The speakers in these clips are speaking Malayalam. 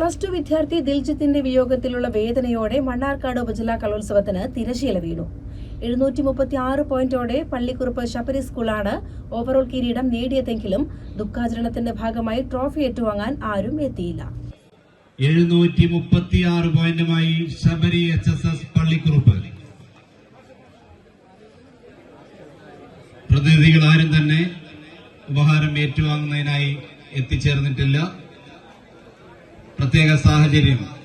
പ്ലസ് ടു വിദ്യാർത്ഥി ദിൽജിത്തിന്റെ വിയോഗത്തിലുള്ള വേദനയോടെ മണ്ണാർക്കാട് ഉപജില്ലാ കലോത്സവത്തിന് തിരശീല വീണു. എഴുന്നൂറ്റി മുപ്പത്തി ആറ് പോയിന്റോടെ പള്ളിക്കുറുപ്പ് ശബരി സ്കൂളാണ് ഓവറോൾ കിരീടം നേടിയതെങ്കിലും ദുഃഖാചരണത്തിന്റെ ഭാഗമായി ട്രോഫി ഏറ്റുവാങ്ങാൻ ആരും എത്തിയില്ല. പ്രതിനിധികൾ ആരും തന്നെ ഉപഹാരം ഏറ്റുവാങ്ങുന്നതിനായി എത്തിച്ചേർന്നിട്ടില്ല. പ്രത്യേക സാഹചര്യം.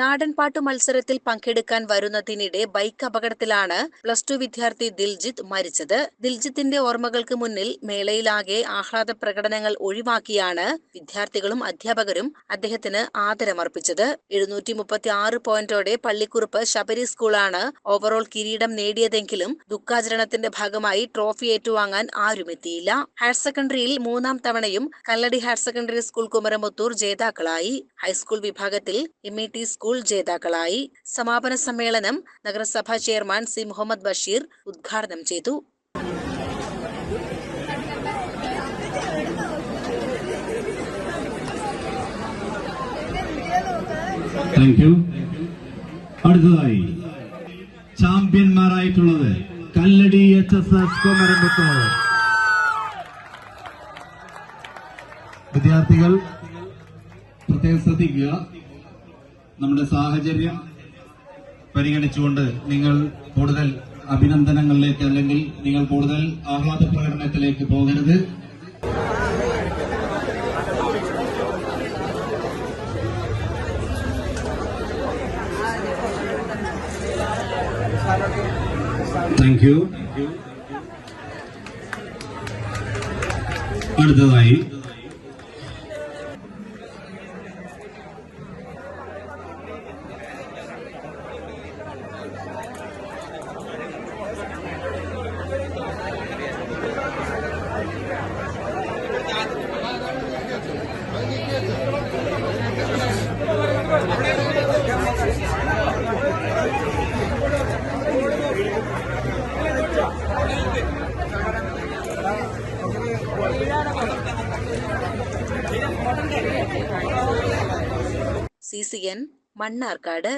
നാടൻപാട്ട് മത്സരത്തിൽ പങ്കെടുക്കാൻ വരുന്നതിനിടെ ബൈക്ക് അപകടത്തിലാണ് പ്ലസ് ടു വിദ്യാർത്ഥി ദിൽജിത്ത് മരിച്ചത്. ദിൽജിത്തിന്റെ ഓർമ്മകൾക്ക് മുന്നിൽ മേളയിലാകെ ആഹ്ലാദ പ്രകടനങ്ങൾ ഒഴിവാക്കിയാണ് വിദ്യാർത്ഥികളും അധ്യാപകരും അദ്ദേഹത്തിന് ആദരമർപ്പിച്ചത്. എഴുന്നൂറ്റി മുപ്പത്തി ആറ് പോയിന്റോടെ പള്ളിക്കുറുപ്പ് ശബരി സ്കൂളാണ് ഓവറോൾ കിരീടം നേടിയതെങ്കിലും ദുഃഖാചരണത്തിന്റെ ഭാഗമായി ട്രോഫി ഏറ്റുവാങ്ങാൻ ആരുമെത്തിയില്ല. ഹയർ സെക്കൻഡറിയിൽ മൂന്നാം തവണയും Kalladi higher secondary school Kumaramuthur ജേതാക്കളായി. ഹൈസ്കൂൾ വിഭാഗത്തിൽ എം ഇ ടി സ്കൂൾ ജേതാക്കളായി സമാപന സമ്മേളനം നഗരസഭാ ചെയർമാൻ സി മുഹമ്മദ് ബഷീർ ഉദ്ഘാടനം ചെയ്തു. അടുത്തതായി ചാമ്പ്യന്മാരായിട്ടുള്ളത് കല്ലടി എച്ച് എസ് എസ് വിദ്യാർത്ഥികൾ പ്രത്യേകം ശ്രദ്ധിക്കുക. നമ്മുടെ സാഹചര്യം പരിഗണിച്ചുകൊണ്ട് നിങ്ങൾ കൂടുതൽ അഭിനന്ദനങ്ങളിലേക്ക് അല്ലെങ്കിൽ നിങ്ങൾ കൂടുതൽ ആഹ്ലാദ പ്രകടനത്തിലേക്ക് പോകരുത്. താങ്ക് യു അടുത്തതായി സി സി എൻ മണ്ണാർക്കാട്